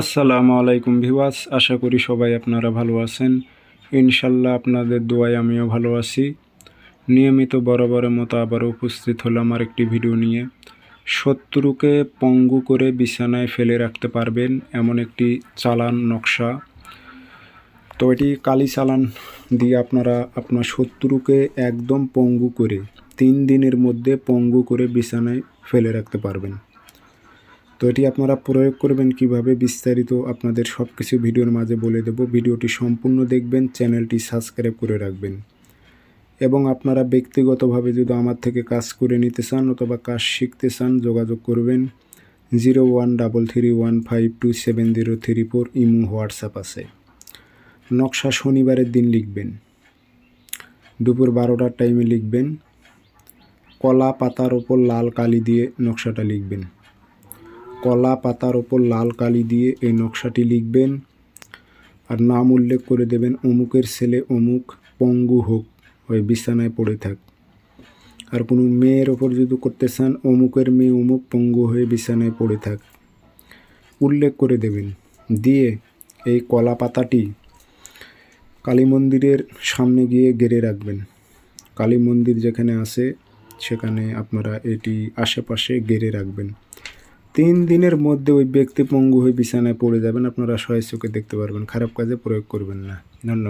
আসসালামু আলাইকুম ভিওয়াস আশা করি সবাই আপনারা ভালো আছেন। ইনশাল্লাহ আপনাদের দোয়ায় আমিও ভালো আছি। নিয়মিত বরাবরের মতো আবারও উপস্থিত হলাম আর একটি ভিডিও নিয়ে। শত্রুকে পঙ্গু করে বিছানায় ফেলে রাখতে পারবেন এমন একটি চালান নকশা। তো এটি কালি চালান দিয়ে আপনারা আপনার শত্রুকে একদম পঙ্গু করে তিন দিনের মধ্যে পঙ্গু করে বিছানায় ফেলে রাখতে পারবেন। তো এটি আপনারা প্রয়োগ করবেন কীভাবে বিস্তারিত আপনাদের সব কিছু ভিডিওর মাঝে বলে দেব। ভিডিওটি সম্পূর্ণ দেখবেন, চ্যানেলটি সাবস্ক্রাইব করে রাখবেন। এবং আপনারা ব্যক্তিগতভাবে যদি আমার থেকে কাজ করে নিতে চান অথবা কাজ শিখতে চান, যোগাযোগ করবেন zero one double three one five two seven zero three four imo WhatsApp আছে। নকশা শনিবারের দিন লিখবেন। দুপুর বারোটার টাইমে লিখবেন। কলা পাতার ওপর লাল কালি দিয়ে নকশাটা লিখবেন। কলা পাতার ওপর লাল কালি দিয়ে এই নকশাটি লিখবেন আর নাম উল্লেখ করে দেবেন, অমুকের ছেলে অমুক, পঙ্গু হোক, ওই বিছানায় পড়ে থাক। আর কোনো মেয়ের ওপর যদি করতে চান, অমুকের মেয়ে অমুক, পঙ্গু হয়ে বিছানায় পড়ে থাক। উল্লেখ করে দেবেন। দিয়ে এই কলা পাতাটি কালী মন্দিরের সামনে গিয়ে গেড়ে রাখবেন। কালী মন্দির যেখানে আছে, সেখানে আপনারা এটি আশেপাশে গেড়ে রাখবেন। তিন দিনের মধ্যে ওই ব্যক্তি পঙ্গু হয়ে বিছানায় পড়ে যাবেন। আপনারা সহায় চোখে দেখতে পারবেন। খারাপ কাজে প্রয়োগ করবেন না। ধন্যবাদ।